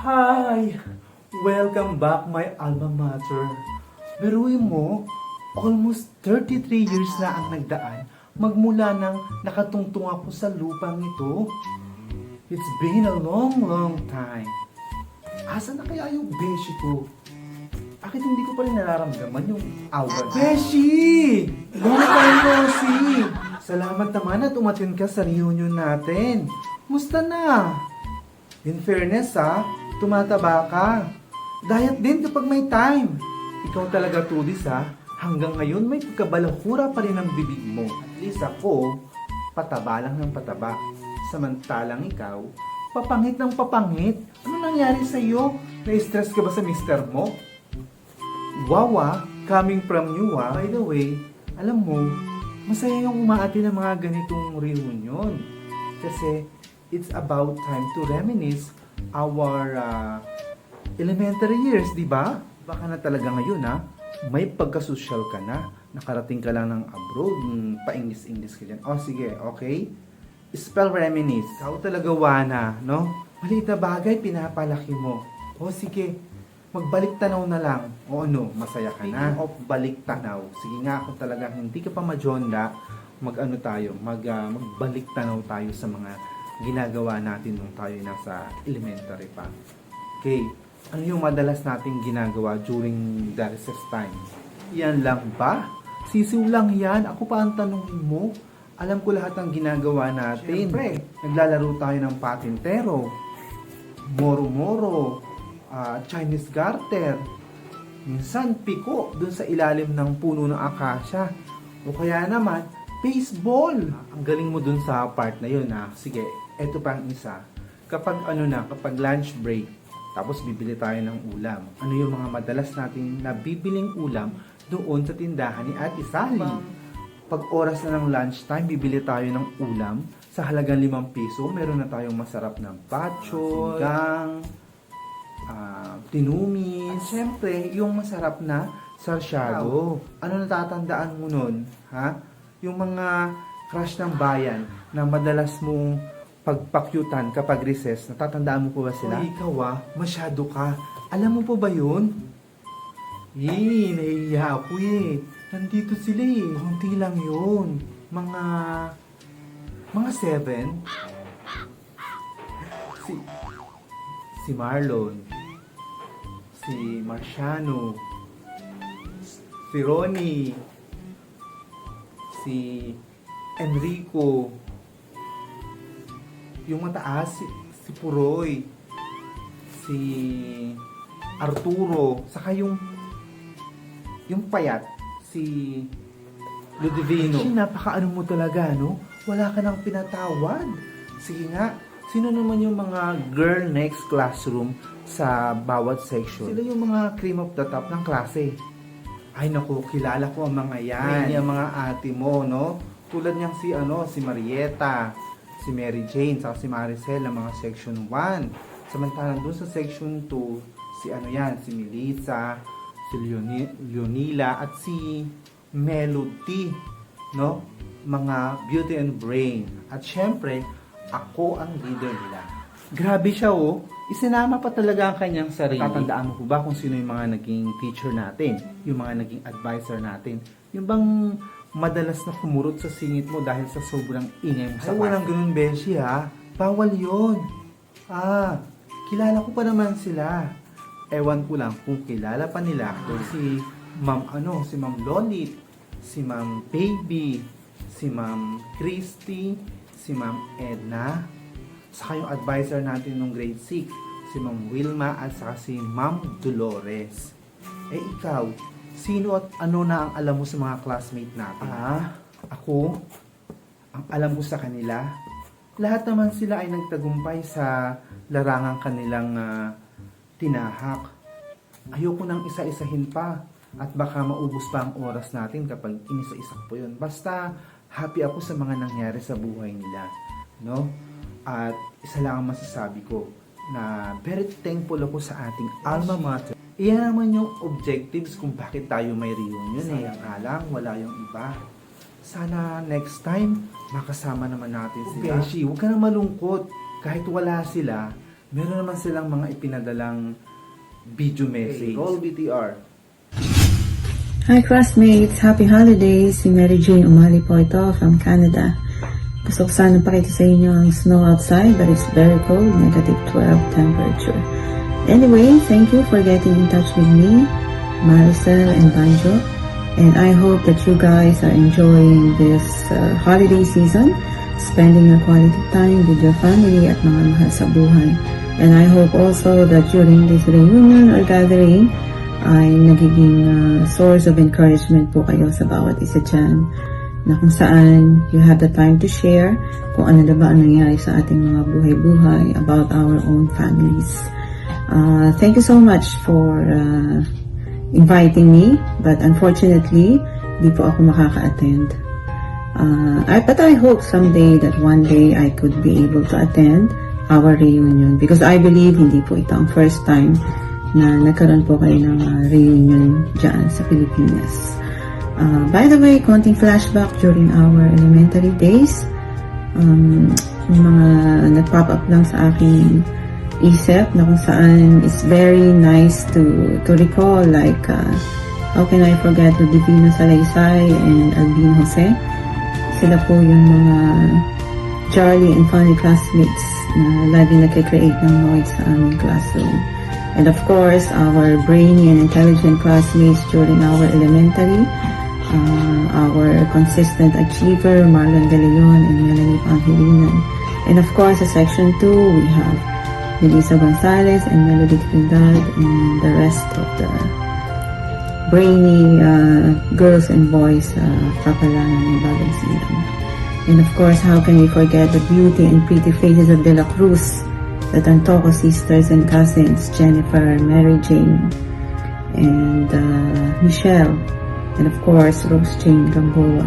Hi! Welcome back my alma mater. Biruin mo, almost 33 years na ang nagdaan magmula nang nakatungtong ako sa lupang ito. It's been a long, long time. Asa na kaya yung beshi ko? Bakit hindi ko pa rin nararamdaman yung aura? Beshi! Long time no see! Salamat naman at umatin ka sa reunion natin. Musta na? In fairness ha, tumataba ka. Diet din kapag may time. Ikaw talaga tudis ha. Hanggang ngayon may pagkabalahura pa rin ang bibig mo. At least ako, pataba lang ng pataba. Samantalang ikaw, papangit ng papangit. Ano nangyari sa iyo? Na-stress ka ba sa mister mo? Wow ah, coming from you ah. By the way, alam mo, masaya yung umaati ng mga ganitong reunion. Kasi it's about time to reminisce our ah, elementary years, di ba? Baka na talaga ngayon ah, may pagka-social ka na. Nakarating ka lang ng abroad, pa-English-English ka dyan. O sige, okay? Spell reminisce. Ikaw talaga, Wana, no? Maliit na bagay, pinapalaki mo. O sige, magbalik tanaw na lang. O ano, masaya ka na. Of balik tanaw, sige nga ako talaga, hindi ka pa majonda, mag-ano tayo, mag, ah, magbalik tanaw tayo sa mga ginagawa natin nung tayo nasa elementary pa. Okay, ano yung madalas nating ginagawa during the recess time? Yan lang ba? Sisiw lang yan. Ako pa ang tanongin mo. Alam ko lahat ng ginagawa natin. Siyempre, naglalaro tayo ng patintero, moro-moro, ah, Chinese garter, minsan piko dun sa ilalim ng puno ng akasya. O kaya naman, baseball. Ang galing mo dun sa part na yun ha. Sige, eto pa ang isa. Kapag ano na, kapag lunch break, tapos bibili tayo ng ulam. Ano yung mga madalas nating nabibiling ulam doon sa tindahan ni Ate Sally? Pag oras na ng lunchtime, bibili tayo ng ulam sa halagang 5 piso. Meron na tayong masarap na pacho, gang, ah, tinumis. At syempre, yung masarap na sarsyado. Ano natatandaan mo nun? Ha? Yung mga crush ng bayan na madalas mong pagpakyutan kapag recess, natatandaan mo po ba sila? O ikaw ah, masyado ka. Alam mo po ba yun? Eh, nahihiya ako eh. Nandito sila eh. Kunti lang yun. Mga... Mga seven. Si... Si Marlon. Si Marciano. Si Ronnie. Si Enrico. Yung mataas, si, si Puroy. Si Arturo. Saka yung yung payat, si Ludivino. Kasi napaka-ano mo talaga, no? Wala ka nang pinatawad. Sige nga, sino naman yung mga girl next classroom sa bawat section? Sila yung mga cream of the top ng klase. Ay naku, kilala ko ang mga yan. Yan yung mga ate mo, no? Tulad niyang si, ano, si Marieta, si Mary Jane, saka si Maricel, ang mga section 1. Samantalang doon sa section 2, si ano yan, si Melissa, si Leoni- Leonila at si Melody, no? Mga beauty and brain. At syempre, ako ang leader nila. Grabe siya oh. Isinama pa talaga ang kanyang sarili. Tatandaan mo po ba kung sino yung mga naging teacher natin? Yung mga naging advisor natin? Yung bang madalas na kumurot sa singit mo dahil sa sobrang ingay mo sa Ay, walang ganun, Beshi ha. Bawal yun. Ah, kilala ko pa naman sila ewan ko lang kung kilala pa nila ako si Ma'am ano, si Ma'am Lolit, si Ma'am Baby, si Ma'am Christy, si Ma'am Edna, saka yung advisor natin nung grade 6, si Ma'am Wilma at saka si Ma'am Dolores. Eh ikaw, sino at ano na ang alam mo sa mga classmate natin? Ah, ako, ang alam ko sa kanila, lahat naman sila ay nagtagumpay sa larangang kanilang ah, tinahak. Ayoko nang isa-isahin pa at baka maubos pa ang oras natin kapag inisa-isa po yun. Basta happy ako sa mga nangyari sa buhay nila. No? At isa lang ang masasabi ko na very thankful ako sa ating alma mater. Iyan naman yung objectives kung bakit tayo may reunion eh. Nga lang, wala yung iba. Sana next time, makasama naman natin sila. Beshi, huwag ka na malungkot. Kahit wala sila, meron naman silang mga ipinadalang video message. Roll BTR. Hi classmates! Happy holidays! Si Mary Jane Umali po ito from Canada. Gusto ko sana pakita sa inyo ang snow outside but it's very cold, negative 12 temperature. Anyway, thank you for getting in touch with me, Maricel and Banjo. And I hope that you guys are enjoying this uh, holiday season, spending your quality time with your family at mga mahal sa buhay. And I hope also that during this reunion or gathering, ay nagiging uh, source of encouragement po kayo sa bawat isa dyan na kung saan you have the time to share kung ano na ba ang nangyari sa ating mga buhay-buhay about our own families. Uh, thank you so much for uh, inviting me but unfortunately di po ako makaka-attend. Uh, I, but I hope someday that one day I could be able to attend our reunion because I believe hindi po ito ang first time na nagkaroon po kayo ng uh, reunion dyan sa Pilipinas. Uh, by the way, konting flashback during our elementary days. Um, yung mga nag-pop up lang sa aking isip na kung saan it's very nice to to recall like uh, how can I forget Divino Salaysay and Albin Jose sila po yung mga jolly and funny classmates na lagi nagkikreate ng noise sa aming classroom. And of course, our brainy and intelligent classmates during our elementary, uh, our consistent achiever, Marlon De Leon and Melanie Pangilinan. And of course, sa section 2, we have Melissa Gonzalez and Melody Trindad and the rest of the brainy uh, girls and boys uh, kapalanan ng. And of course, how can we forget the beauty and pretty faces of De La Cruz, the Tantoco sisters and cousins, Jennifer, Mary Jane, and uh, Michelle, and of course, Rose Jane Gamboa.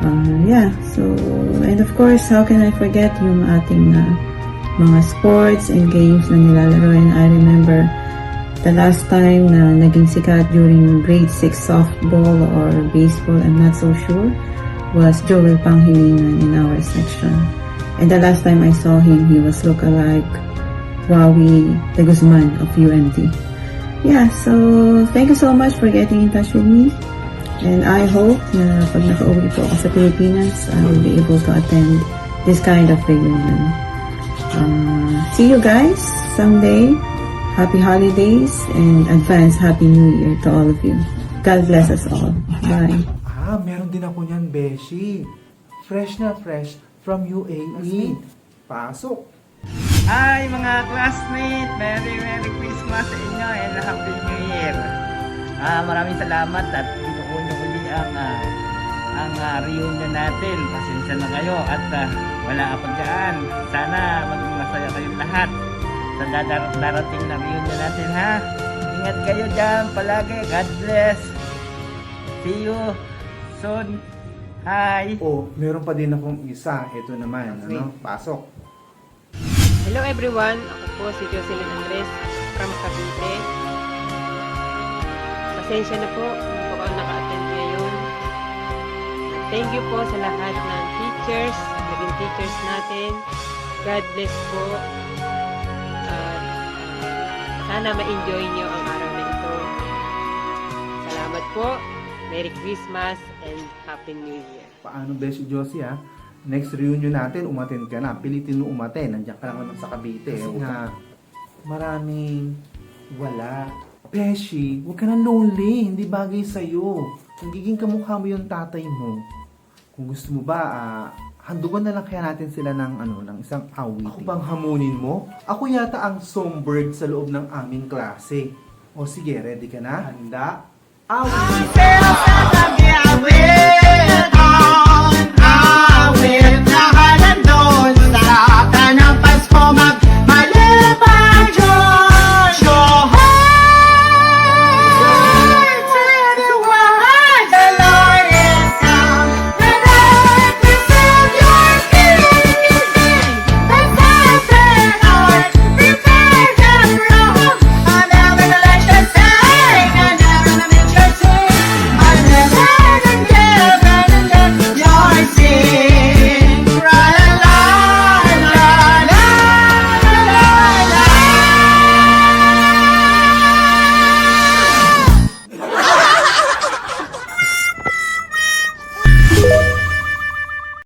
Uh, yeah, so, and of course, how can I forget yung ating uh, mga sports and games na nilalaro. And I remember the last time na naging sikat during grade 6 softball or baseball, I'm not so sure, was Joel Pangilinan in our section. And the last time I saw him, he was look-alike Wawi de Guzman of UMT. Yeah, so thank you so much for getting in touch with me. And I hope na pag nakauwi po ako sa Pilipinas, I will be able to attend this kind of reunion. Uh, see you guys someday. Happy holidays and advance Happy New Year to all of you. God bless us all. Bye. Ah, meron din ako niyan, Beshi. Fresh na fresh from UAE. Pasok. Hi mga classmate! Merry Merry Christmas sa inyo and Happy New Year! Ah, maraming salamat at dito ko nyo uli ang, ah, ang ah, reunion natin. Pasensya na kayo at ah, wala ka pa dyan. Sana maging masaya kayong lahat sa dadar- darating na reunion natin ha. Ingat kayo dyan palagi. God bless. See you soon. Hi! Oh, meron pa din akong isa. Ito naman, ano? Pasok. Hello everyone, ako po si Jocelyn Andres from Cavite. Pasensya na po, hindi po ako naka-attend ngayon. At thank you po sa lahat ng teachers, teachers natin. God bless po. At sana ma-enjoy nyo ang araw na ito. Salamat po. Merry Christmas and Happy New Year. Paano, Beshi Josie, ha? Next reunion natin, umaten ka na. Pilitin mo umaten. Nandiyan ka lang naman sa Cavite. Kasi nga, maraming wala. Beshi, huwag ka na lonely. Hindi bagay sa'yo. Nagiging kamukha mo yung tatay mo. Kung gusto mo ba, ah, handugan na lang kaya natin sila ng, ano, ng isang awitin. Ako bang hamunin mo? Ako yata ang songbird sa loob ng aming klase. O sige, ready ka na? Handa? Awit!